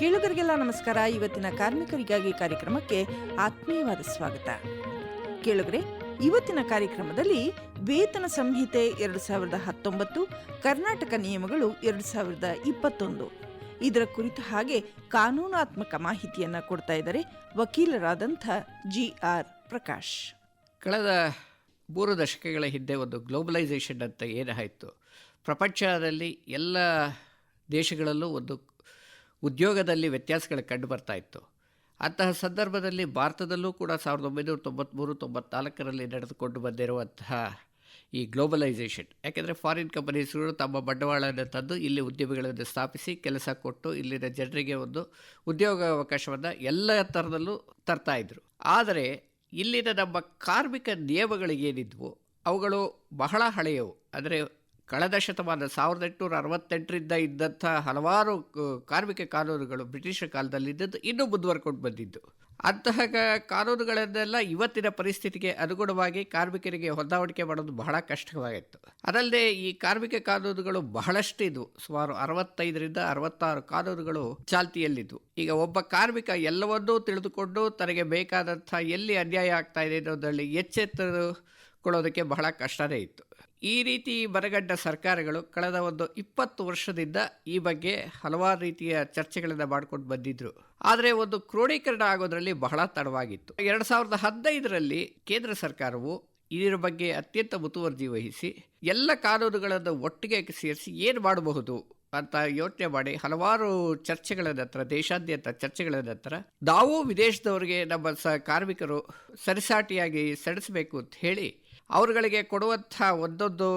ಕೇಳುಗರಿಗೆಲ್ಲ ನಮಸ್ಕಾರ. ಇವತ್ತಿನ ಕಾರ್ಮಿಕರಿಗಾಗಿ ಕಾರ್ಯಕ್ರಮಕ್ಕೆ ಆತ್ಮೀಯವಾದ ಸ್ವಾಗತ. ಕೇಳುಗರೆ, ಇವತ್ತಿನ ಕಾರ್ಯಕ್ರಮದಲ್ಲಿ ವೇತನ ಸಂಹಿತೆ ಎರಡು ಸಾವಿರದ ಹತ್ತೊಂಬತ್ತು, ಕರ್ನಾಟಕ ನಿಯಮಗಳು ಎರಡು ಸಾವಿರದ ಇಪ್ಪತ್ತೊಂದು. ಇದರ ಕುರಿತು ಹಾಗೆ ಕಾನೂನಾತ್ಮಕ ಮಾಹಿತಿಯನ್ನು ಕೊಡ್ತಾ ಇದ್ದಾರೆ ವಕೀಲರಾದಂಥ ಜಿ ಆರ್ ಪ್ರಕಾಶ್. ಕಳೆದ ಮೂರು ದಶಕಗಳ ಹಿಂದೆ ಒಂದು ಗ್ಲೋಬಲೈಸೇಷನ್ ಅಂತ ಏನಾಯಿತು? ಪ್ರಪಂಚದಲ್ಲಿ ಎಲ್ಲ ದೇಶಗಳಲ್ಲೂ ಒಂದು ಉದ್ಯೋಗದಲ್ಲಿ ವ್ಯತ್ಯಾಸಗಳು ಕಂಡು ಬರ್ತಾ ಇತ್ತು. ಅಂತಹ ಸಂದರ್ಭದಲ್ಲಿ ಭಾರತದಲ್ಲೂ ಕೂಡ ಸಾವಿರದ ಒಂಬೈನೂರ ತೊಂಬತ್ತ್ಮೂರು ತೊಂಬತ್ನಾಲ್ಕರಲ್ಲಿ ನಡೆದುಕೊಂಡು ಬಂದಿರುವಂತಹ ಈ ಗ್ಲೋಬಲೈಸೇಷನ್. ಯಾಕೆಂದರೆ ಫಾರಿನ್ ಕಂಪನೀಸ್ಗಳು ತಮ್ಮ ಬಂಡವಾಳವನ್ನು ತಂದು ಇಲ್ಲಿ ಉದ್ಯಮಿಗಳನ್ನು ಸ್ಥಾಪಿಸಿ ಕೆಲಸ ಕೊಟ್ಟು ಇಲ್ಲಿನ ಜನರಿಗೆ ಒಂದು ಉದ್ಯೋಗಾವಕಾಶವನ್ನು ಎಲ್ಲ ಥರದಲ್ಲೂ ತರ್ತಾಯಿದ್ರು ಆದರೆ ಇಲ್ಲಿನ ನಮ್ಮ ಕಾರ್ಮಿಕ ನಿಯಮಗಳು ಏನಿದ್ವು? ಅವುಗಳು ಬಹಳ ಹಳೆಯವು. ಅಂದರೆ ಕಳೆದ ಶತಮಾನ ಸಾವಿರದ ಎಂಟುನೂರ ಅರವತ್ತೆಂಟರಿಂದ ಇದ್ದಂಥ ಹಲವಾರು ಕಾರ್ಮಿಕ ಕಾನೂನುಗಳು ಬ್ರಿಟಿಷರ ಕಾಲದಲ್ಲಿ ಇದ್ದದ್ದು ಇನ್ನೂ ಮುಂದುವರ್ಕೊಂಡು ಬಂದಿದ್ದು. ಅಂತಹ ಕಾನೂನುಗಳನ್ನೆಲ್ಲ ಇವತ್ತಿನ ಪರಿಸ್ಥಿತಿಗೆ ಅನುಗುಣವಾಗಿ ಕಾರ್ಮಿಕರಿಗೆ ಹೊಂದಾವಣಿಕೆ ಮಾಡೋದು ಬಹಳ ಕಷ್ಟವಾಗಿತ್ತು. ಅದಲ್ಲದೆ ಈ ಕಾರ್ಮಿಕ ಕಾನೂನುಗಳು ಬಹಳಷ್ಟು ಇದ್ವು ಸುಮಾರು ಅರವತ್ತೈದರಿಂದ ಅರವತ್ತಾರು ಕಾನೂನುಗಳು ಚಾಲ್ತಿಯಲ್ಲಿದ್ವು ಈಗ ಒಬ್ಬ ಕಾರ್ಮಿಕ ಎಲ್ಲವನ್ನೂ ತಿಳಿದುಕೊಂಡು ತನಗೆ ಬೇಕಾದಂಥ ಎಲ್ಲಿ ಅನ್ಯಾಯ ಆಗ್ತಾ ಇದೆ ಅನ್ನೋದರಲ್ಲಿ ಎಚ್ಚೆತ್ತುಕೊಳ್ಳೋದಕ್ಕೆ ಬಹಳ ಕಷ್ಟವೇ ಇತ್ತು. ಈ ರೀತಿ ಬರಗಡ್ಡ ಸರ್ಕಾರಗಳು ಕಳೆದ ಒಂದು ಇಪ್ಪತ್ತು ವರ್ಷದಿಂದ ಈ ಬಗ್ಗೆ ಹಲವಾರು ರೀತಿಯ ಚರ್ಚೆಗಳನ್ನು ಮಾಡ್ಕೊಂಡು ಬಂದಿದ್ರು. ಆದರೆ ಒಂದು ಕ್ರೋಢೀಕರಣ ಆಗೋದ್ರಲ್ಲಿ ಬಹಳ ತಡವಾಗಿತ್ತು. ಎರಡು ಸಾವಿರದ ಹದಿನೈದರಲ್ಲಿ ಕೇಂದ್ರ ಸರ್ಕಾರವು ಇದರ ಬಗ್ಗೆ ಅತ್ಯಂತ ಮುತುವರ್ಜಿ ವಹಿಸಿ ಎಲ್ಲ ಕಾನೂನುಗಳನ್ನು ಒಟ್ಟಿಗೆ ಸೇರಿಸಿ ಏನು ಮಾಡಬಹುದು ಅಂತ ಯೋಚನೆ ಮಾಡಿ ಹಲವಾರು ಚರ್ಚೆಗಳ ನಂತರ, ದೇಶಾದ್ಯಂತ ಚರ್ಚೆಗಳ ನಂತರ ನಾವು ವಿದೇಶದವರಿಗೆ ನಮ್ಮ ಸ ಕಾರ್ಮಿಕರು ಸರಿಸಾಟಿಯಾಗಿ ಸಡಿಸಬೇಕು ಅಂತ ಹೇಳಿ ಅವರುಗಳಿಗೆ ಕೊಡುವಂಥ ಒಂದೊಂದು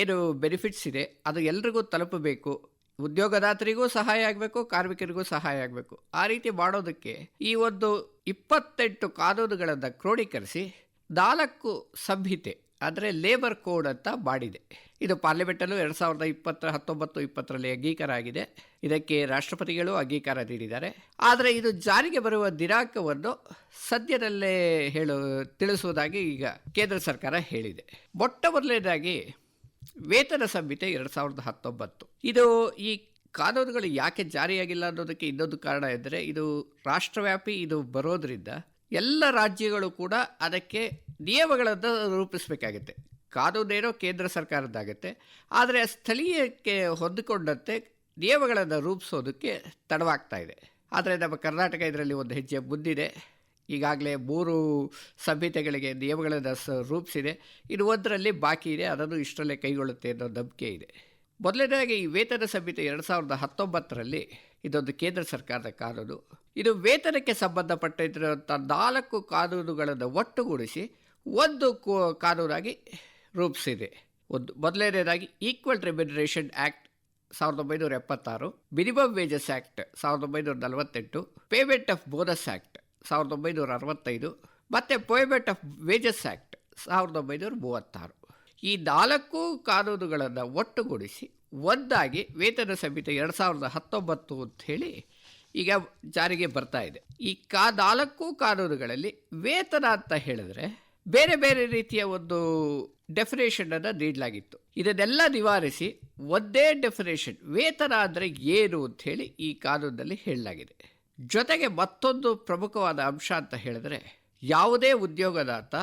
ಏನು ಬೆನಿಫಿಟ್ಸ್ ಇದೆ, ಅದು ಎಲ್ರಿಗೂ ತಲುಪಬೇಕು. ಉದ್ಯೋಗದಾತರಿಗೂ ಸಹಾಯ ಆಗಬೇಕು, ಕಾರ್ಮಿಕರಿಗೂ ಸಹಾಯ ಆಗಬೇಕು. ಆ ರೀತಿ ಮಾಡೋದಕ್ಕೆ ಈ ಒಂದು ಇಪ್ಪತ್ತೆಂಟು ಕಾನೂನುಗಳನ್ನು ಕ್ರೋಢೀಕರಿಸಿ ನಾಲ್ಕು ಸಂಹಿತೆ ಅಂದರೆ ಲೇಬರ್ ಕೋಡ್ ಅಂತ ಮಾಡಿದೆ ಇದು ಪಾರ್ಲಿಮೆಂಟಲ್ಲೂ ಎರಡು ಸಾವಿರದ ಇಪ್ಪತ್ತ ಹತ್ತೊಂಬತ್ತು, ಇಪ್ಪತ್ತರಲ್ಲಿ ಅಂಗೀಕಾರ ಆಗಿದೆ ಇದಕ್ಕೆ ರಾಷ್ಟ್ರಪತಿಗಳು ಅಂಗೀಕಾರ ನೀಡಿದ್ದಾರೆ. ಆದರೆ ಇದು ಜಾರಿಗೆ ಬರುವ ದಿನಾಂಕವನ್ನು ಸದ್ಯದಲ್ಲೇ ಹೇಳು, ತಿಳಿಸುವುದಾಗಿ ಈಗ ಕೇಂದ್ರ ಸರ್ಕಾರ ಹೇಳಿದೆ. ಮೊಟ್ಟ ಮೊದಲನೇದಾಗಿ ವೇತನ ಸಂಹಿತೆ ಎರಡು ಸಾವಿರದ ಹತ್ತೊಂಬತ್ತು. ಇದು ಈ ಕಾನೂನುಗಳು ಯಾಕೆ ಜಾರಿಯಾಗಿಲ್ಲ ಅನ್ನೋದಕ್ಕೆ ಇನ್ನೊಂದು ಕಾರಣ ಎಂದರೆ ಇದು ರಾಷ್ಟ್ರವ್ಯಾಪಿ ಇದು ಬರೋದರಿಂದ ಎಲ್ಲ ರಾಜ್ಯಗಳು ಕೂಡ ಅದಕ್ಕೆ ನಿಯಮಗಳನ್ನು ರೂಪಿಸಬೇಕಾಗತ್ತೆ. ಕಾನೂನೇನೋ ಕೇಂದ್ರ ಸರ್ಕಾರದ್ದಾಗತ್ತೆ. ಆದರೆ ಸ್ಥಳೀಯಕ್ಕೆ ಹೊಂದಿಕೊಂಡಂತೆ ನಿಯಮಗಳನ್ನು ರೂಪಿಸೋದಕ್ಕೆ ತಡವಾಗ್ತಾ ಇದೆ. ಆದರೆ ನಮ್ಮ ಕರ್ನಾಟಕ ಇದರಲ್ಲಿ ಒಂದು ಹೆಜ್ಜೆ ಮುಂದಿದೆ. ಈಗಾಗಲೇ ಮೂರು ಸಂಹಿತೆಗಳಿಗೆ ನಿಯಮಗಳನ್ನು ಸ ರೂಪಿಸಿದೆ. ಇನ್ನು ಒಂದರಲ್ಲಿ ಬಾಕಿ ಇದೆ. ಅದನ್ನು ಇಷ್ಟರಲ್ಲೇ ಕೈಗೊಳ್ಳುತ್ತೆ ಅನ್ನೋ ನಂಬಿಕೆ ಇದೆ. ಮೊದಲನೇದಾಗಿ ಈ ವೇತನ ಸಂಹಿತೆ ಎರಡು ಸಾವಿರದ ಹತ್ತೊಂಬತ್ತರಲ್ಲಿ ಇದೊಂದು ಕೇಂದ್ರ ಸರ್ಕಾರದ ಕಾನೂನು. ಇದು ವೇತನಕ್ಕೆ ಸಂಬಂಧಪಟ್ಟಿರುವಂಥ ನಾಲ್ಕು ಕಾನೂನುಗಳನ್ನು ಒಟ್ಟುಗೂಡಿಸಿ ಒಂದು ಕಾನೂನಾಗಿ ರೂಪಿಸಿದೆ. ಒಂದು ಮೊದಲನೇದಾಗಿ ಈಕ್ವಲ್ ರೆಮ್ಯುನರೇಷನ್ ಆ್ಯಕ್ಟ್ ಸಾವಿರದ ಒಂಬೈನೂರ ಎಪ್ಪತ್ತಾರು ಮಿನಿಮಮ್ ವೇಜಸ್ ಆ್ಯಕ್ಟ್ ಸಾವಿರದ ಒಂಬೈನೂರ ನಲವತ್ತೆಂಟು ಪೇಮೆಂಟ್ ಆಫ್ ಬೋನಸ್ ಆ್ಯಕ್ಟ್ ಸಾವಿರದ ಒಂಬೈನೂರ ಅರವತ್ತೈದು, ಮತ್ತು ಪೇಮೆಂಟ್ ಆಫ್ ವೇಜಸ್ ಆ್ಯಕ್ಟ್ ಸಾವಿರದ ಒಂಬೈನೂರ ಮೂವತ್ತಾರು. ಈ ನಾಲ್ಕು ಕಾನೂನುಗಳನ್ನು ಒಟ್ಟುಗೂಡಿಸಿ ಒಂದಾಗಿ ವೇತನ ಸಂಹಿತೆ ಎರಡು ಸಾವಿರದ ಹತ್ತೊಂಬತ್ತು ಅಂತ ಹೇಳಿ ಈಗ ಜಾರಿಗೆ ಬರ್ತಾ ಇದೆ. ಈ ಕಾ ನಾಲ್ಕು ಕಾನೂನುಗಳಲ್ಲಿ ವೇತನ ಅಂತ ಹೇಳಿದ್ರೆ ಬೇರೆ ಬೇರೆ ರೀತಿಯ ಒಂದು ಡೆಫಿನೇಷನ್ ಅನ್ನು ನೀಡಲಾಗಿತ್ತು. ಇದನ್ನೆಲ್ಲ ನಿವಾರಿಸಿ ಒಂದೇ ಡೆಫಿನೇಷನ್ ವೇತನ ಅಂದರೆ ಏನು ಅಂತ ಹೇಳಿ ಈ ಕಾನೂನಲ್ಲಿ ಹೇಳಲಾಗಿದೆ. ಜೊತೆಗೆ ಮತ್ತೊಂದು ಪ್ರಮುಖವಾದ ಅಂಶ ಅಂತ ಹೇಳಿದ್ರೆ, ಯಾವುದೇ ಉದ್ಯೋಗದಾತ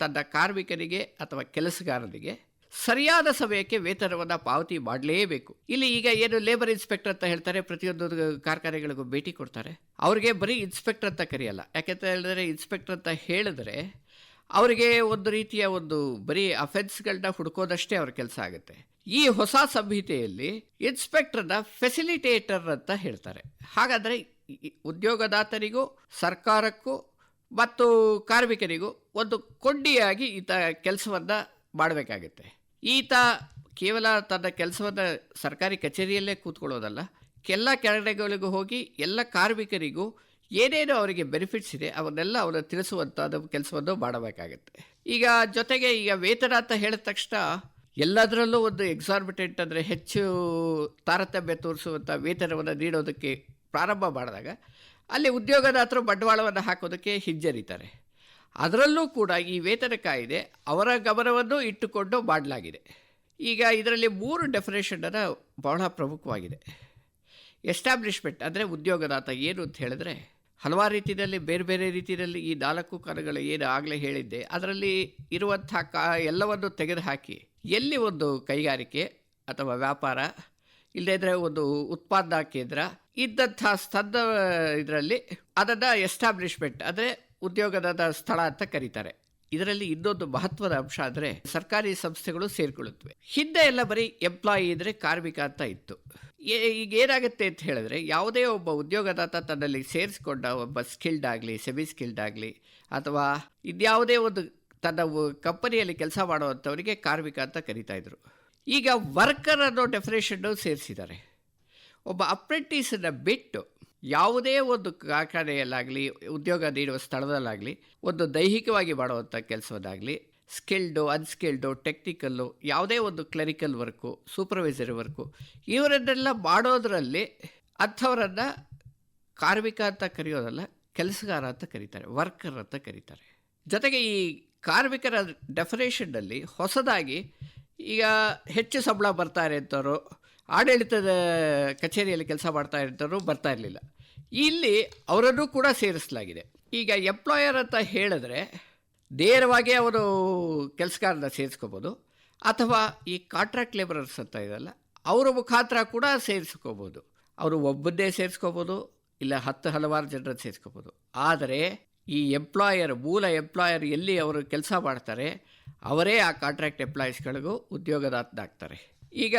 ತನ್ನ ಕಾರ್ಮಿಕರಿಗೆ ಅಥವಾ ಕೆಲಸಗಾರರಿಗೆ ಸರಿಯಾದ ಸಮಯಕ್ಕೆ ವೇತನವನ್ನು ಪಾವತಿ ಮಾಡಲೇಬೇಕು. ಇಲ್ಲಿ ಈಗ ಏನು ಲೇಬರ್ ಇನ್ಸ್ಪೆಕ್ಟರ್ ಅಂತ ಹೇಳ್ತಾರೆ, ಪ್ರತಿಯೊಂದು ಕಾರ್ಖಾನೆಗಳಿಗೂ ಭೇಟಿ ಕೊಡ್ತಾರೆ. ಅವ್ರಿಗೆ ಬರೀ ಇನ್ಸ್ಪೆಕ್ಟರ್ ಅಂತ ಕರೆಯಲ್ಲ. ಯಾಕೆಂತ ಹೇಳಿದ್ರೆ ಇನ್ಸ್ಪೆಕ್ಟರ್ ಅಂತ ಹೇಳಿದ್ರೆ ಅವರಿಗೆ ಒಂದು ರೀತಿಯ ಒಂದು ಬರೀ ಅಫೆನ್ಸ್ಗಳನ್ನ ಹುಡುಕೋದಷ್ಟೇ ಅವ್ರ ಕೆಲಸ ಆಗುತ್ತೆ. ಈ ಹೊಸ ಸಂಹಿತೆಯಲ್ಲಿ ಇನ್ಸ್ಪೆಕ್ಟರ್ನ ಫೆಸಿಲಿಟೇಟರ್ ಅಂತ ಹೇಳ್ತಾರೆ. ಹಾಗಾದರೆ ಉದ್ಯೋಗದಾತರಿಗೂ ಸರ್ಕಾರಕ್ಕೂ ಮತ್ತು ಕಾರ್ಮಿಕರಿಗೂ ಒಂದು ಕೊಂಡಿಯಾಗಿ ಈತ ಕೆಲಸವನ್ನು ಮಾಡಬೇಕಾಗುತ್ತೆ. ಈತ ಕೇವಲ ತನ್ನ ಕೆಲಸವನ್ನು ಸರ್ಕಾರಿ ಕಚೇರಿಯಲ್ಲೇ ಕೂತ್ಕೊಳ್ಳೋದಲ್ಲ ಎಲ್ಲ ಕೆಳಗಡೆಗಳಿಗೂ ಹೋಗಿ ಎಲ್ಲ ಕಾರ್ಮಿಕರಿಗೂ ಏನೇನು ಅವರಿಗೆ ಬೆನಿಫಿಟ್ಸ್ ಇದೆ, ಅವನ್ನೆಲ್ಲ ಅವರು ತಿಳಿಸುವಂಥದ್ದು, ಕೆಲಸವನ್ನು ಮಾಡಬೇಕಾಗತ್ತೆ. ಈಗ ಜೊತೆಗೆ ಈಗ ವೇತನ ಅಂತ ಹೇಳಿದ ತಕ್ಷಣ ಎಲ್ಲದರಲ್ಲೂ ಒಂದು ಎಕ್ಸಾರ್ಬಿಟೆಂಟ್ ಅಂದರೆ ಹೆಚ್ಚು ತಾರತಮ್ಯ ತೋರಿಸುವಂಥ ವೇತನವನ್ನು ನೀಡೋದಕ್ಕೆ ಪ್ರಾರಂಭ ಮಾಡಿದಾಗ ಅಲ್ಲಿ ಉದ್ಯೋಗದಾತರು ಬಂಡವಾಳವನ್ನು ಹಾಕೋದಕ್ಕೆ ಹಿಂಜರಿತಾರೆ. ಅದರಲ್ಲೂ ಕೂಡ ಈ ವೇತನ ಕಾಯಿದೆ ಅವರ ಗಮನವನ್ನು ಇಟ್ಟುಕೊಂಡು ಮಾಡಲಾಗಿದೆ. ಈಗ ಇದರಲ್ಲಿ ಮೂರು ಡೆಫಿನೇಷನನ್ನು ಬಹಳ ಪ್ರಮುಖವಾಗಿದೆ. ಎಸ್ಟಾಬ್ಲಿಷ್ಮೆಂಟ್ ಅಂದರೆ ಉದ್ಯೋಗದಾತ ಏನು ಅಂತ ಹೇಳಿದ್ರೆ ಹಲವಾರು ರೀತಿಯಲ್ಲಿ, ಬೇರೆ ಬೇರೆ ರೀತಿಯಲ್ಲಿ ಈ ನಾಲ್ಕು ಕರಗಳು ಏನು ಆಗಲೇ ಹೇಳಿದ್ದೆ. ಅದರಲ್ಲಿ ಇರುವಂಥ ಕಾ, ಎಲ್ಲವನ್ನು ತೆಗೆದುಹಾಕಿ, ಎಲ್ಲಿ ಒಂದು ಕೈಗಾರಿಕೆ ಅಥವಾ ವ್ಯಾಪಾರ ಇಲ್ಲದಿದ್ದರೆ ಒಂದು ಉತ್ಪಾದನಾ ಕೇಂದ್ರ, ಇದ್ದಂಥ ಸ್ತಂದ ಇದರಲ್ಲಿ ಅದನ್ನು ಎಸ್ಟಾಬ್ಲಿಷ್ಮೆಂಟ್, ಅಂದರೆ ಉದ್ಯೋಗದ ಸ್ಥಳ ಅಂತ ಕರೀತಾರೆ. ಇದರಲ್ಲಿ ಇನ್ನೊಂದು ಮಹತ್ವದ ಅಂಶ ಅಂದರೆ ಸರ್ಕಾರಿ ಸಂಸ್ಥೆಗಳು ಸೇರಿಕೊಳ್ಳುತ್ತವೆ. ಹಿಂದೆ ಎಲ್ಲ ಬರೀ ಎಂಪ್ಲಾಯಿ ಇದ್ದರೆ ಕಾರ್ಮಿಕ ಅಂತ ಇತ್ತು. ಈಗ ಏನಾಗುತ್ತೆ ಅಂತ ಹೇಳಿದ್ರೆ, ಯಾವುದೇ ಒಬ್ಬ ಉದ್ಯೋಗದಾತ ತನ್ನಲ್ಲಿ ಸೇರಿಸ್ಕೊಂಡ ಒಬ್ಬ ಸ್ಕಿಲ್ಡ್ ಆಗಲಿ ಸೆಮಿ ಸ್ಕಿಲ್ಡ್ ಆಗಲಿ ಅಥವಾ ಇದ್ಯಾವುದೇ ಒಂದು ತನ್ನ ಕಂಪನಿಯಲ್ಲಿ ಕೆಲಸ ಮಾಡುವಂಥವರಿಗೆ ಕಾರ್ಮಿಕ ಅಂತ ಕರೀತಾ ಇದ್ರು. ಈಗ ವರ್ಕರ್ ಅನ್ನೋ ಡೆಫಿನೇಷನ್ನು ಸೇರಿಸಿದ್ದಾರೆ. ಒಬ್ಬ ಅಪ್ರೆಂಟಿಸನ್ನು ಬಿಟ್ಟು ಯಾವುದೇ ಒಂದು ಕಾರ್ಖಾನೆಯಲ್ಲಾಗಲಿ, ಉದ್ಯೋಗ ನೀಡುವ ಸ್ಥಳದಲ್ಲಾಗಲಿ, ಒಂದು ದೈಹಿಕವಾಗಿ ಮಾಡುವಂಥ ಕೆಲಸವನ್ನಾಗಲಿ ಸ್ಕಿಲ್ಡು ಅನ್ಸ್ಕಿಲ್ಡು ಟೆಕ್ನಿಕಲ್ಲು, ಯಾವುದೇ ಒಂದು ಕ್ಲರಿಕಲ್ ವರ್ಕು, ಸೂಪರ್ವೈಸರಿ ವರ್ಕು, ಇವರನ್ನೆಲ್ಲ ಮಾಡೋದರಲ್ಲಿ ಅಂಥವರನ್ನು ಕಾರ್ಮಿಕ ಅಂತ ಕರೆಯೋದಲ್ಲ, ಕೆಲಸಗಾರ ಅಂತ ಕರೀತಾರೆ, ವರ್ಕರ್ ಅಂತ ಕರೀತಾರೆ. ಜೊತೆಗೆ ಈ ಕಾರ್ಮಿಕರ ಡೆಫಿನೇಷನ್ನಲ್ಲಿ ಹೊಸದಾಗಿ ಈಗ ಹೆಚ್ಚು ಸಂಬಳ ಬರ್ತಾ ಅಂತವರು ಆಡಳಿತದ ಕಚೇರಿಯಲ್ಲಿ ಕೆಲಸ ಮಾಡ್ತಾ ಇರೋಂಥವ್ರು ಬರ್ತಾ ಇರಲಿಲ್ಲ. ಇಲ್ಲಿ ಅವರನ್ನು ಕೂಡ ಸೇರಿಸಲಾಗಿದೆ. ಈಗ ಎಂಪ್ಲಾಯರ್ ಅಂತ ಹೇಳಿದ್ರೆ ನೇರವಾಗಿ ಅವರು ಕೆಲಸಗಾರನ ಸೇರಿಸ್ಕೋಬೋದು. ಅಥವಾ ಈ ಕಾಂಟ್ರಾಕ್ಟ್ ಲೇಬರರ್ಸ್ ಅಂತ ಇದಲ್ಲ, ಅವರ ಮುಖಾಂತರ ಕೂಡ ಸೇರಿಸ್ಕೋಬೋದು. ಅವರು ಒಬ್ಬನ್ನೇ ಸೇರಿಸ್ಕೋಬೋದು, ಇಲ್ಲ ಹತ್ತು ಹಲವಾರು ಜನರನ್ನು ಸೇರಿಸ್ಕೋಬೋದು. ಆದರೆ ಈ ಎಂಪ್ಲಾಯರ್ ಮೂಲ ಎಂಪ್ಲಾಯರ್ ಎಲ್ಲಿ ಅವರು ಕೆಲಸ ಮಾಡ್ತಾರೆ, ಅವರೇ ಆ ಕಾಂಟ್ರಾಕ್ಟ್ ಎಂಪ್ಲಾಯೀಸ್ಗಳಿಗೂ ಉದ್ಯೋಗದಾತನಾಗ್ತಾರೆ. ಈಗ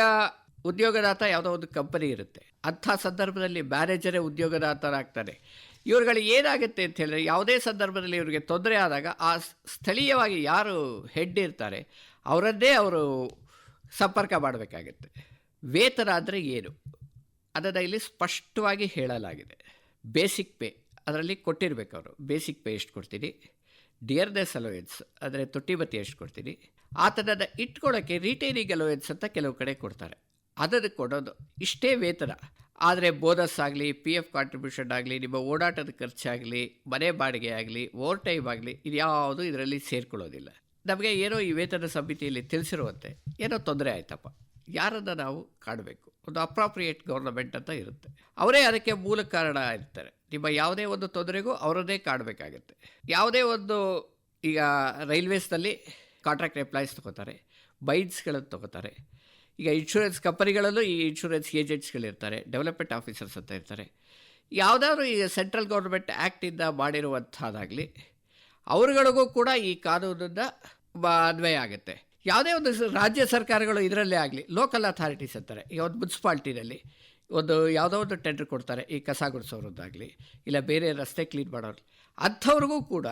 ಉದ್ಯೋಗದಾತ ಯಾವುದೋ ಒಂದು ಕಂಪನಿ ಇರುತ್ತೆ. ಅಂಥ ಸಂದರ್ಭದಲ್ಲಿ ಮ್ಯಾನೇಜರೇ ಉದ್ಯೋಗದಾತರಾಗ್ತಾರೆ ಇವ್ರುಗಳು ಏನಾಗುತ್ತೆ ಅಂತ ಹೇಳಿದ್ರೆ, ಯಾವುದೇ ಸಂದರ್ಭದಲ್ಲಿ ಇವರಿಗೆ ತೊಂದರೆ ಆದಾಗ ಆ ಸ್ಥಳೀಯವಾಗಿ ಯಾರು ಹೆಡ್ ಇರ್ತಾರೆ, ಅವರದ್ದೇ ಅವರು ಸಂಪರ್ಕ ಮಾಡಬೇಕಾಗುತ್ತೆ. ವೇತನ ಅಂದರೆ ಏನು? ಅದನ್ನು ಇಲ್ಲಿ ಸ್ಪಷ್ಟವಾಗಿ ಹೇಳಲಾಗಿದೆ. ಬೇಸಿಕ್ ಪೇ, ಅದರಲ್ಲಿ ಕೊಟ್ಟಿರಬೇಕು ಅವರು. ಬೇಸಿಕ್ ಪೇ ಎಷ್ಟು ಕೊಡ್ತೀನಿ? ಡಿಯರ್ನೆಸ್ ಅಲೋಯೆನ್ಸ್ ಅಂದರೆ ತೊಟ್ಟಿಬತ್ತಿ ಎಷ್ಟು ಕೊಡ್ತೀನಿ? ಆತನನ್ನು ಇಟ್ಕೊಳ್ಳೋಕ್ಕೆ ರಿಟೈನಿಂಗ್ ಅಲೋಯನ್ಸ್ ಅಂತ ಕೆಲವು ಕಡೆ ಕೊಡ್ತಾರೆ. ಅದನ್ನು ಕೊಡೋದು, ಇಷ್ಟೇ ವೇತನ. ಆದರೆ ಬೋನಸ್ ಆಗಲಿ ಪಿ ಎಫ್ ಕಾಂಟ್ರಿಬ್ಯೂಷನ್ ಆಗಲಿ, ನಿಮ್ಮ ಓಡಾಟದ ಖರ್ಚಾಗಲಿ, ಮನೆ ಬಾಡಿಗೆ ಆಗಲಿ ಓವರ್ ಟೈಮ್ ಆಗಲಿ, ಇದ್ಯಾವುದು ಇದರಲ್ಲಿ ಸೇರ್ಕೊಳ್ಳೋದಿಲ್ಲ. ನಮಗೆ ಏನೋ ಈ ವೇತನ ಸಮಿತಿಯಲ್ಲಿ ತಿಳಿಸಿರುವಂತೆ ಏನೋ ತೊಂದರೆ ಆಯ್ತಪ್ಪ. ಯಾರನ್ನು ನಾವು ಕಾಡಬೇಕು? ಒಂದು ಅಪ್ರಾಪ್ರಿಯೇಟ್ ಗೌರ್ನಮೆಂಟ್ ಅಂತ ಇರುತ್ತೆ. ಅವರೇ ಅದಕ್ಕೆ ಮೂಲ ಕಾರಣ ಇರ್ತಾರೆ ನಿಮ್ಮ ಯಾವುದೇ ಒಂದು ತೊಂದರೆಗೂ ಅವರನ್ನೇ ಕಾಡಬೇಕಾಗತ್ತೆ. ಯಾವುದೇ ಒಂದು ಈಗ ರೈಲ್ವೇಸ್ನಲ್ಲಿ ಕಾಂಟ್ರಾಕ್ಟ್ ಎಂಪ್ಲಾಯೀಸ್ ತೊಗೋತಾರೆ ಬೈನ್ಸ್ಗಳನ್ನು ತೊಗೋತಾರೆ ಈಗ ಇನ್ಶೂರೆನ್ಸ್ ಕಂಪನಿಗಳಲ್ಲೂ ಈ ಇನ್ಶೂರೆನ್ಸ್ ಏಜೆಂಟ್ಸ್ಗಳಿರ್ತಾರೆ ಡೆವಲಪ್ಮೆಂಟ್ ಆಫೀಸರ್ಸ್ ಅಂತ ಇರ್ತಾರೆ. ಯಾವುದಾದ್ರು ಈ ಸೆಂಟ್ರಲ್ ಗೌರ್ಮೆಂಟ್ ಆ್ಯಕ್ಟಿಂದ ಮಾಡಿರುವಂಥದ್ದಾಗಲಿ, ಅವರುಗಳಿಗೂ ಕೂಡ ಈ ಕಾನೂನನ್ನು ಅನ್ವಯ ಆಗುತ್ತೆ. ಯಾವುದೇ ಒಂದು ರಾಜ್ಯ ಸರ್ಕಾರಗಳು ಇದರಲ್ಲೇ ಆಗಲಿ ಲೋಕಲ್ ಅಥಾರಿಟೀಸ್ ಅಂತಾರೆ. ಈಗ ಒಂದು ಮುನ್ಸಿಪಾಲ್ಟಿನಲ್ಲಿ ಒಂದು ಯಾವುದೋ ಒಂದು ಟೆಂಡರ್ ಕೊಡ್ತಾರೆ, ಈ ಕಸ ಗುಡಿಸೋರದ್ದಾಗಲಿ, ಇಲ್ಲ ಬೇರೆ ರಸ್ತೆ ಕ್ಲೀನ್ ಮಾಡೋರು, ಅಂಥವ್ರಿಗೂ ಕೂಡ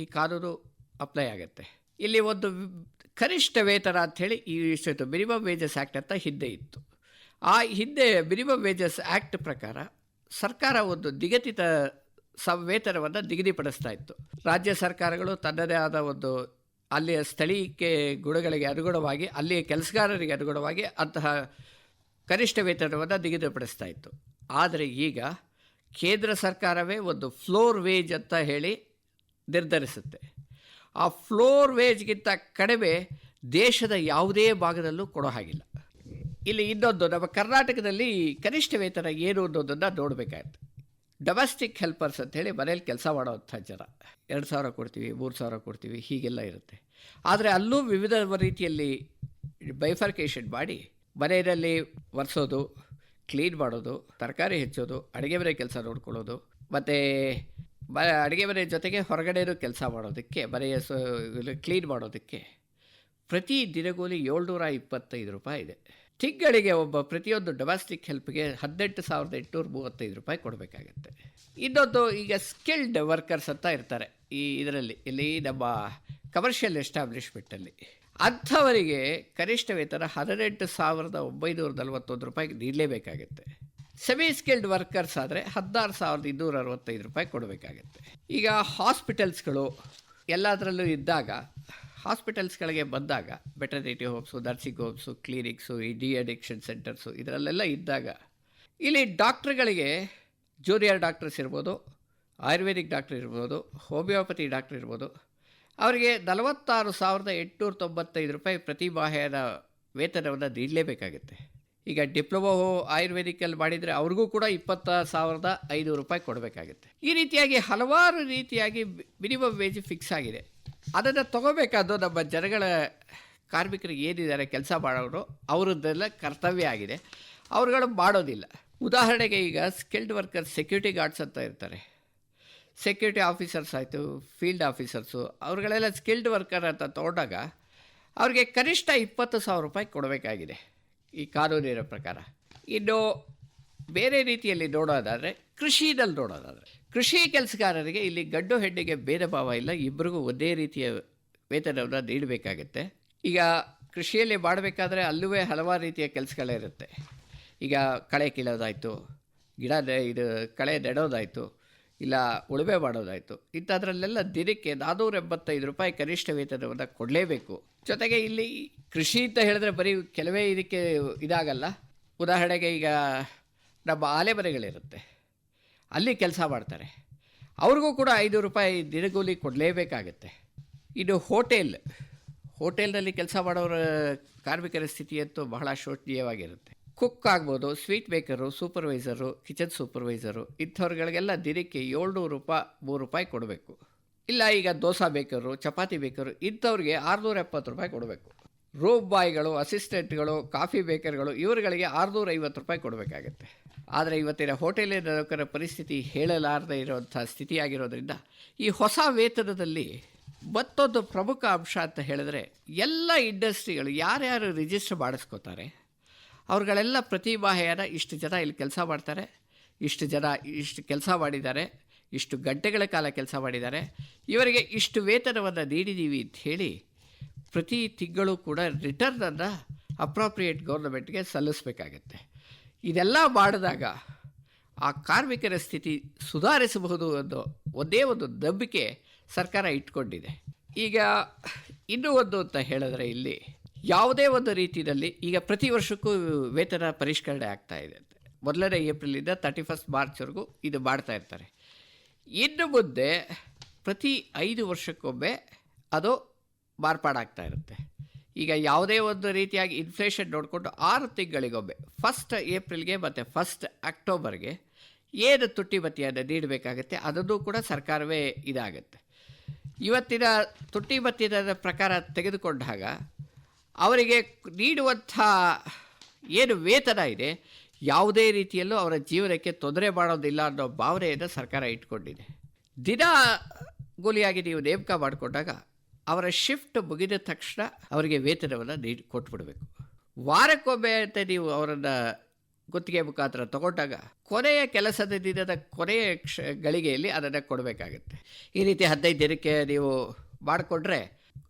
ಈ ಕಾನೂನು ಅಪ್ಲೈ ಆಗುತ್ತೆ. ಇಲ್ಲಿ ಒಂದು ಕನಿಷ್ಠ ವೇತನ ಅಂಥೇಳಿ ಈ ಇಷ್ಟಿತ್ತು ಮಿನಿಮಮ್ ವೇಜಸ್ ಆ್ಯಕ್ಟ್ ಅಂತ ಹಿಂದೆ ಇತ್ತು. ಆ ಹಿಂದೆ ಮಿನಿಮಮ್ ವೇಜಸ್ ಆ್ಯಕ್ಟ್ ಪ್ರಕಾರ ಸರ್ಕಾರ ಒಂದು ನಿಗದಿತ ಸ ವೇತನವನ್ನು ನಿಗದಿಪಡಿಸ್ತಾ ಇತ್ತು. ರಾಜ್ಯ ಸರ್ಕಾರಗಳು ತನ್ನದೇ ಆದ ಒಂದು ಅಲ್ಲಿಯ ಸ್ಥಳೀಯಕ್ಕೆ ಗುಣಗಳಿಗೆ ಅನುಗುಣವಾಗಿ, ಅಲ್ಲಿಯ ಕೆಲಸಗಾರರಿಗೆ ಅನುಗುಣವಾಗಿ ಅಂತಹ ಕನಿಷ್ಠ ವೇತನವನ್ನು ನಿಗದಿಪಡಿಸ್ತಾ ಇತ್ತು. ಆದರೆ ಈಗ ಕೇಂದ್ರ ಸರ್ಕಾರವೇ ಒಂದು ಫ್ಲೋರ್ ವೇಜ್ ಅಂತ ಹೇಳಿ ನಿರ್ಧರಿಸುತ್ತೆ. ಆ ಫ್ಲೋರ್ ವೇಜ್ಗಿಂತ ಕಡಿಮೆ ದೇಶದ ಯಾವುದೇ ಭಾಗದಲ್ಲೂ ಕೊಡೋ ಹಾಗಿಲ್ಲ. ಇಲ್ಲಿ ಇನ್ನೊಂದು, ನಮ್ಮ ಕರ್ನಾಟಕದಲ್ಲಿ ಕನಿಷ್ಠ ವೇತನ ಏನು ಅನ್ನೋದನ್ನು ನೋಡಬೇಕಾಗುತ್ತೆ ಡೊಮೆಸ್ಟಿಕ್ ಹೆಲ್ಪರ್ಸ್ ಅಂತೇಳಿ ಮನೇಲಿ ಕೆಲಸ ಮಾಡೋವಂಥ ಜನ. ಎರಡು ಸಾವಿರ ಕೊಡ್ತೀವಿ, ಮೂರು ಸಾವಿರ ಕೊಡ್ತೀವಿ, ಹೀಗೆಲ್ಲ ಇರುತ್ತೆ. ಆದರೆ ಅಲ್ಲೂ ವಿವಿಧ ರೀತಿಯಲ್ಲಿ ಬೈಫರ್ಕೇಷನ್ ಮಾಡಿ ಮನೆಯಲ್ಲಿ ಒರೆಸೋದು ಕ್ಲೀನ್ ಮಾಡೋದು, ತರಕಾರಿ ಹೆಚ್ಚೋದು, ಅಡುಗೆ ಮನೆ ಕೆಲಸ ನೋಡ್ಕೊಳ್ಳೋದು, ಮತ್ತು ಮ ಅಡುಗೆ ಮನೆ ಜೊತೆಗೆ ಹೊರಗಡೆನೂ ಕೆಲಸ ಮಾಡೋದಕ್ಕೆ ಮನೆಯ ಸೊ ಕ್ಲೀನ್ ಮಾಡೋದಕ್ಕೆ ಪ್ರತಿ ದಿನಗೂಲಿ ಏಳ್ನೂರ ಇಪ್ಪತ್ತೈದು ರೂಪಾಯಿ ಇದೆ. ತಿಂಗಳಿಗೆ ಒಬ್ಬ ಪ್ರತಿಯೊಂದು ಡೊಮೆಸ್ಟಿಕ್ ಹೆಲ್ಪ್ಗೆ ಹದಿನೆಂಟು ಸಾವಿರದ ಎಂಟುನೂರ ಮೂವತ್ತೈದು ರೂಪಾಯಿ ಕೊಡಬೇಕಾಗತ್ತೆ. ಇನ್ನೊಂದು ಈಗ ಸ್ಕಿಲ್ಡ್ ವರ್ಕರ್ಸ್ ಅಂತ ಇರ್ತಾರೆ ಈ ಇದರಲ್ಲಿ, ಇಲ್ಲಿ ನಮ್ಮ ಕಮರ್ಷಿಯಲ್ ಎಸ್ಟಾಬ್ಲಿಷ್ಮೆಂಟಲ್ಲಿ ಅಂಥವರಿಗೆ ಕನಿಷ್ಠ ವೇತನ ಹದಿನೆಂಟು ಸಾವಿರದ ಒಂಬೈನೂರ ನಲವತ್ತೊಂದು ರೂಪಾಯಿಗೆ ನೀಡಲೇಬೇಕಾಗುತ್ತೆ. ಸೆಮಿ ಸ್ಕಿಲ್ಡ್ ವರ್ಕರ್ಸ್ ಆದರೆ ಹದಿನಾರು ಸಾವಿರದ ಇನ್ನೂರ ಅರವತ್ತೈದು ರೂಪಾಯಿ ಕೊಡಬೇಕಾಗತ್ತೆ. ಈಗ ಹಾಸ್ಪಿಟಲ್ಸ್ಗಳು ಎಲ್ಲದರಲ್ಲೂ ಇದ್ದಾಗ ಹಾಸ್ಪಿಟಲ್ಸ್ಗಳಿಗೆ ಬಂದಾಗ ವೆಟರ್ನಿಟಿ ಹೋಮ್ಸು ನರ್ಸಿಂಗ್ ಹೋಮ್ಸು ಕ್ಲಿನಿಕ್ಸು ಈ ಡಿ ಅಡಿಕ್ಷನ್ ಸೆಂಟರ್ಸು ಇದರಲ್ಲೆಲ್ಲ ಇದ್ದಾಗ, ಇಲ್ಲಿ ಡಾಕ್ಟ್ರುಗಳಿಗೆ ಜೂನಿಯರ್ ಡಾಕ್ಟರ್ಸ್ ಇರ್ಬೋದು ಆಯುರ್ವೇದಿಕ್ ಡಾಕ್ಟರ್ ಇರ್ಬೋದು ಹೋಮಿಯೋಪತಿ ಡಾಕ್ಟರ್ ಇರ್ಬೋದು, ಅವರಿಗೆ ನಲವತ್ತಾರು ಸಾವಿರದ ಎಂಟುನೂರ ತೊಂಬತ್ತೈದು ರೂಪಾಯಿ ಪ್ರತಿ ಮಾಹೆಯ ವೇತನವನ್ನು ನೀಡಲೇಬೇಕಾಗುತ್ತೆ. ಈಗ ಡಿಪ್ಲೊಮೋ ಆಯುರ್ವೇದಿಕಲ್ಲಿ ಮಾಡಿದರೆ ಅವ್ರಿಗೂ ಕೂಡ ಇಪ್ಪತ್ತ ಸಾವಿರದ ಐನೂರು ರೂಪಾಯಿ ಕೊಡಬೇಕಾಗುತ್ತೆ. ಈ ರೀತಿಯಾಗಿ ಹಲವಾರು ರೀತಿಯಾಗಿ ಮಿನಿಮಮ್ ವೇಜ್ ಫಿಕ್ಸ್ ಆಗಿದೆ. ಅದನ್ನು ತಗೋಬೇಕಾದ್ದು ನಮ್ಮ ಜನಗಳ ಕಾರ್ಮಿಕರಿಗೆ ಏನಿದ್ದಾರೆ ಕೆಲಸ ಮಾಡೋರು, ಅವರದ್ದೆಲ್ಲ ಕರ್ತವ್ಯ ಆಗಿದೆ. ಅವ್ರುಗಳು ಮಾಡೋದಿಲ್ಲ. ಉದಾಹರಣೆಗೆ ಈಗ ಸ್ಕಿಲ್ಡ್ ವರ್ಕರ್, ಸೆಕ್ಯೂರಿಟಿ ಗಾರ್ಡ್ಸ್ ಅಂತ ಇರ್ತಾರೆ. ಸೆಕ್ಯೂರಿಟಿ ಆಫೀಸರ್ಸ್ ಆಯಿತು, ಫೀಲ್ಡ್ ಆಫೀಸರ್ಸು, ಅವ್ರುಗಳೆಲ್ಲ ಸ್ಕಿಲ್ಡ್ ವರ್ಕರ್ ಅಂತ ತೊಗೊಂಡಾಗ ಅವ್ರಿಗೆ ಕನಿಷ್ಠ ಇಪ್ಪತ್ತು ಸಾವಿರ ರೂಪಾಯಿ ಕೊಡಬೇಕಾಗಿದೆ. ಈ ಕಾನೂನಿನ ಪ್ರಕಾರ. ಇನ್ನು ಬೇರೆ ರೀತಿಯಲ್ಲಿ ನೋಡೋದಾದರೆ, ಕೃಷಿನಲ್ಲಿ ನೋಡೋದಾದರೆ, ಕೃಷಿ ಕೆಲಸಗಾರರಿಗೆ ಇಲ್ಲಿ ಗಂಡು ಹೆಣ್ಣಿಗೆ ಭೇದ ಭಾವ ಇಲ್ಲ. ಇಬ್ಬರಿಗೂ ಒಂದೇ ರೀತಿಯ ವೇತನವನ್ನು ನೀಡಬೇಕಾಗುತ್ತೆ. ಈಗ ಕೃಷಿಯಲ್ಲಿ ಮಾಡಬೇಕಾದ್ರೆ ಅಲ್ಲೂ ಹಲವಾರು ರೀತಿಯ ಕೆಲಸಗಳಿರುತ್ತೆ. ಈಗ ಕಳೆ ಕೀಳೋದಾಯಿತು, ಗಿಡ ಇದು ಕಳೆ ನೆಡೋದಾಯಿತು ಇಲ್ಲ, ಉಳುಮೆ ಮಾಡೋದಾಯಿತು. ಇಂಥದ್ರಲ್ಲೆಲ್ಲ ದಿನಕ್ಕೆ ನಾನ್ನೂರ ಎಂಬತ್ತೈದು ರೂಪಾಯಿ ಕನಿಷ್ಠ ವೇತನವನ್ನು ಕೊಡಲೇಬೇಕು. ಜೊತೆಗೆ ಇಲ್ಲಿ ಕೃಷಿ ಅಂತ ಹೇಳಿದ್ರೆ ಬರೀ ಕೆಲವೇ ಇದಕ್ಕೆ ಇದಾಗಲ್ಲ. ಉದಾಹರಣೆಗೆ ಈಗ ನಮ್ಮ ಆಲೆ ಮನೆಗಳಿರುತ್ತೆ ಅಲ್ಲಿ ಕೆಲಸ ಮಾಡ್ತಾರೆ. ಅವ್ರಿಗೂ ಕೂಡ ಐದು ರೂಪಾಯಿ ದಿನಗೂಲಿ ಕೊಡಲೇಬೇಕಾಗತ್ತೆ. ಇನ್ನು ಹೋಟೆಲ್, ಹೋಟೆಲ್ನಲ್ಲಿ ಕೆಲಸ ಮಾಡೋರ ಕಾರ್ಮಿಕರ ಸ್ಥಿತಿಯಂತೂ ಬಹಳ ಶೋಚನೀಯವಾಗಿರುತ್ತೆ. ಕುಕ್ ಆಗ್ಬೋದು sweet baker supervisor kitchen supervisor ಇಂಥವ್ರುಗಳಿಗೆಲ್ಲ ದಿನಕ್ಕೆ ಏಳ್ನೂರು ರೂಪಾಯಿ, ಮೂರು ರೂಪಾಯಿ ಕೊಡಬೇಕು. ಇಲ್ಲ, ಈಗ ದೋಸೆ ಬೇಕರು ಚಪಾತಿ ಬೇಕರು ಇಂಥವ್ರಿಗೆ ಆರುನೂರ ಎಪ್ಪತ್ತು ರೂಪಾಯಿ ಕೊಡಬೇಕು. ರೂಮ್ ಬಾಯ್ಗಳು ಅಸಿಸ್ಟೆಂಟ್ಗಳು ಕಾಫಿ ಬೇಕರ್ಗಳು ಇವರುಗಳಿಗೆ ಆರುನೂರ ಐವತ್ತು ರೂಪಾಯಿ ಕೊಡಬೇಕಾಗತ್ತೆ. ಆದರೆ ಇವತ್ತಿನ ಹೋಟೆಲಿನ ನೌಕರ ಪರಿಸ್ಥಿತಿ ಹೇಳಲಾರದೇ ಇರುವಂಥ ಸ್ಥಿತಿಯಾಗಿರೋದ್ರಿಂದ ಈ ಹೊಸ ವೇತನದಲ್ಲಿ ಮತ್ತೊಂದು ಪ್ರಮುಖ ಅಂಶ ಅಂತ ಹೇಳಿದ್ರೆ ಎಲ್ಲ ಇಂಡಸ್ಟ್ರಿಗಳು ಯಾರ್ಯಾರು ರಿಜಿಸ್ಟರ್ ಮಾಡಿಸ್ಕೋತಾರೆ? ಅವ್ರುಗಳೆಲ್ಲ ಪ್ರತಿ ಮಾಹೆಯನ ಇಷ್ಟು ಜನ ಇಲ್ಲಿ ಕೆಲಸ ಮಾಡ್ತಾರೆ, ಇಷ್ಟು ಜನ ಇಷ್ಟು ಕೆಲಸ ಮಾಡಿದ್ದಾರೆ, ಇಷ್ಟು ಗಂಟೆಗಳ ಕಾಲ ಕೆಲಸ ಮಾಡಿದ್ದಾರೆ. ಇವರಿಗೆ ಇಷ್ಟು ವೇತನವನ್ನು ನೀಡಿದ್ದೀವಿ ಅಂತ ಹೇಳಿ ಪ್ರತಿ ತಿಂಗಳು ಕೂಡ ರಿಟರ್ನನ್ನು ಅಪ್ರಾಪ್ರಿಯೇಟ್ ಗೌರ್ಮೆಂಟ್ಗೆ ಸಲ್ಲಿಸಬೇಕಾಗತ್ತೆ. ಇದೆಲ್ಲ ಮಾಡಿದಾಗ ಆ ಕಾರ್ಮಿಕರ ಸ್ಥಿತಿ ಸುಧಾರಿಸಬಹುದು ಅನ್ನೋ ಒಂದೇ ಒಂದು ನಂಬಿಕೆ ಸರ್ಕಾರ ಇಟ್ಕೊಂಡಿದೆ. ಈಗ ಇನ್ನೂ ಒಂದು ಅಂತ ಹೇಳಿದ್ರೆ ಇಲ್ಲಿ ಯಾವುದೇ ಒಂದು ರೀತಿಯಲ್ಲಿ ಈಗ ಪ್ರತಿ ವರ್ಷಕ್ಕೂ ವೇತನ ಪರಿಷ್ಕರಣೆ ಆಗ್ತಾ ಇದೆ. ಮೊದಲನೇ ಏಪ್ರಿಲಿಂದ ತರ್ಟಿ ಫಸ್ಟ್ ಮಾರ್ಚ್ವರೆಗೂ ಇದು ಮಾಡ್ತಾ ಇರ್ತಾರೆ. ಇನ್ನು ಮುಂದೆ ಪ್ರತಿ ಐದು ವರ್ಷಕ್ಕೊಮ್ಮೆ ಅದು ಮಾರ್ಪಾಡಾಗ್ತಾ ಇರುತ್ತೆ. ಈಗ ಯಾವುದೇ ಒಂದು ರೀತಿಯಾಗಿ ಇನ್ಫ್ಲೇಷನ್ ನೋಡಿಕೊಂಡು ಆರು ತಿಂಗಳಿಗೊಮ್ಮೆ ಫಸ್ಟ್ ಏಪ್ರಿಲ್ಗೆ ಮತ್ತು ಫಸ್ಟ್ ಅಕ್ಟೋಬರ್ಗೆ ಏನು ತುಟ್ಟಿ ನೀಡಬೇಕಾಗುತ್ತೆ ಅದನ್ನು ಕೂಡ ಸರ್ಕಾರವೇ ಇದಾಗುತ್ತೆ. ಇವತ್ತಿನ ತುಟ್ಟಿ ಭತ್ಯದ ಪ್ರಕಾರ ತೆಗೆದುಕೊಂಡಾಗ ಅವರಿಗೆ ನೀಡುವಂಥ ಏನು ವೇತನ ಇದೆ, ಯಾವುದೇ ರೀತಿಯಲ್ಲೂ ಅವರ ಜೀವನಕ್ಕೆ ತೊಂದರೆ ಮಾಡೋದಿಲ್ಲ ಅನ್ನೋ ಭಾವನೆಯನ್ನು ಸರ್ಕಾರ ಇಟ್ಕೊಂಡಿದೆ. ದಿನ ಕೂಲಿಯಾಗಿ ನೀವು ನೇಮಕ ಮಾಡಿಕೊಂಡಾಗ ಅವರ ಶಿಫ್ಟ್ ಮುಗಿದ ತಕ್ಷಣ ಅವರಿಗೆ ವೇತನವನ್ನು ನೀಡಿ ಕೊಟ್ಬಿಡಬೇಕು. ವಾರಕ್ಕೊಮ್ಮೆ ಅಂತ ನೀವು ಅವರನ್ನು ಗುತ್ತಿಗೆ ಮುಖಾಂತರ ತಗೊಂಡಾಗ ಕೊನೆಯ ಕೆಲಸದ ದಿನದ ಕೊನೆಯ ಕ್ಷ ಗಳಿಗೆಯಲ್ಲಿ ಅದನ್ನು ಕೊಡಬೇಕಾಗತ್ತೆ. ಈ ರೀತಿ ಹದಿನೈದು ದಿನಕ್ಕೆ ನೀವು ಮಾಡಿಕೊಂಡ್ರೆ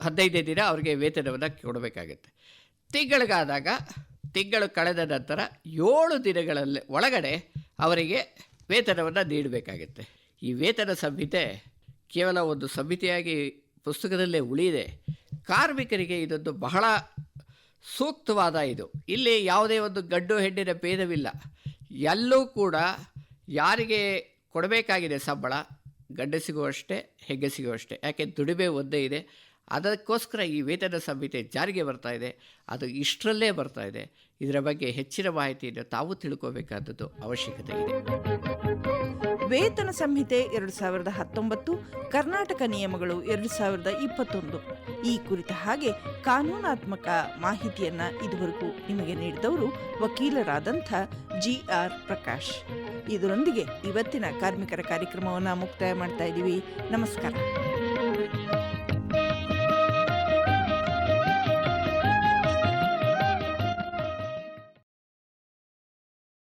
ಹದಿನೈದೇ ದಿನ ಅವರಿಗೆ ವೇತನವನ್ನು ಕೊಡಬೇಕಾಗತ್ತೆ. ತಿಂಗಳಿಗಾದಾಗ, ತಿಂಗಳು ಕಳೆದ ನಂತರ ಏಳು ದಿನಗಳಲ್ಲಿ ಒಳಗಡೆ ಅವರಿಗೆ ವೇತನವನ್ನು ನೀಡಬೇಕಾಗತ್ತೆ. ಈ ವೇತನ ಸಂಹಿತೆ ಕೇವಲ ಒಂದು ಸಂಹಿತೆಯಾಗಿ ಪುಸ್ತಕದಲ್ಲೇ ಉಳಿಯಿದೆ. ಕಾರ್ಮಿಕರಿಗೆ ಇದೊಂದು ಬಹಳ ಸೂಕ್ತವಾದ ಇದು. ಇಲ್ಲಿ ಯಾವುದೇ ಒಂದು ಗಂಡು ಹೆಣ್ಣಿನ ಭೇದವಿಲ್ಲ. ಎಲ್ಲೂ ಕೂಡ ಯಾರಿಗೆ ಕೊಡಬೇಕಾಗಿದೆ ಸಂಬಳ ಗಂಡಸಿಗೂ ಅಷ್ಟೇ ಹೆಗ್ಗಸಿಗೂ ಅಷ್ಟೇ. ಯಾಕೆ ದುಡಿಮೆ ಒಂದೇ ಇದೆ. ಅದಕ್ಕೋಸ್ಕರ ಈ ವೇತನ ಸಂಹಿತೆ ಜಾರಿಗೆ ಬರ್ತಾ ಇದೆ. ಅದು ಇಷ್ಟರಲ್ಲೇ ಬರ್ತಾ ಇದೆ. ಇದರ ಬಗ್ಗೆ ಹೆಚ್ಚಿನ ಮಾಹಿತಿಯನ್ನು ತಾವು ತಿಳ್ಕೋಬೇಕಾದದ್ದು ಅವಶ್ಯಕತೆ ಇದೆ. ವೇತನ ಸಂಹಿತೆ ಎರಡು ಸಾವಿರದ ಹತ್ತೊಂಬತ್ತು, ಕರ್ನಾಟಕ ನಿಯಮಗಳು ಎರಡು ಸಾವಿರದ ಇಪ್ಪತ್ತೊಂದು. ಈ ಕುರಿತ ಹಾಗೆ ಕಾನೂನಾತ್ಮಕ ಮಾಹಿತಿಯನ್ನ ಇದುವರೆಗೂ ನಿಮಗೆ ನೀಡಿದವರು ವಕೀಲರಾದಂಥ ಜಿ ಆರ್ ಪ್ರಕಾಶ್. ಇದರೊಂದಿಗೆ ಇವತ್ತಿನ ಕಾರ್ಮಿಕರ ಕಾರ್ಯಕ್ರಮವನ್ನು ಮುಕ್ತಾಯ ಮಾಡ್ತಾ ಇದ್ದೀವಿ. ನಮಸ್ಕಾರ.